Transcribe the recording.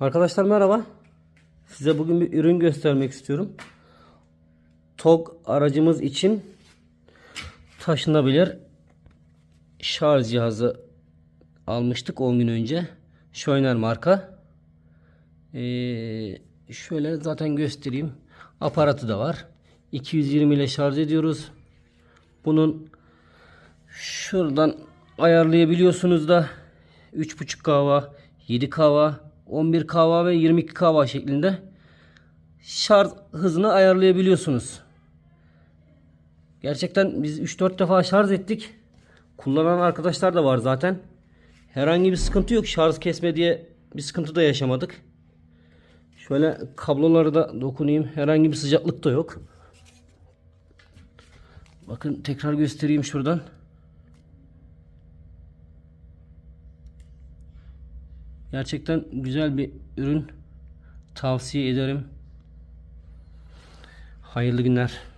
Arkadaşlar merhaba. Size bugün bir ürün göstermek istiyorum. TOG aracımız için taşınabilir şarj cihazı almıştık 10 gün önce. Scheuner marka. Ee, şöyle zaten göstereyim. Aparatı da var. 220 ile şarj ediyoruz. Bunun şuradan ayarlayabiliyorsunuz da 3.5 kahva, 7 kahva, 11 kahva ve 22 kahva şeklinde şarj hızını ayarlayabiliyorsunuz. Gerçekten biz 3-4 defa şarj ettik. Kullanan arkadaşlar da var zaten. Herhangi bir sıkıntı yok. Şarj kesme diye bir sıkıntı da yaşamadık. Şöyle kabloları da dokunayım. Herhangi bir sıcaklık da yok. Bakın tekrar göstereyim şuradan. Gerçekten güzel bir ürün. Tavsiye ederim. Hayırlı günler.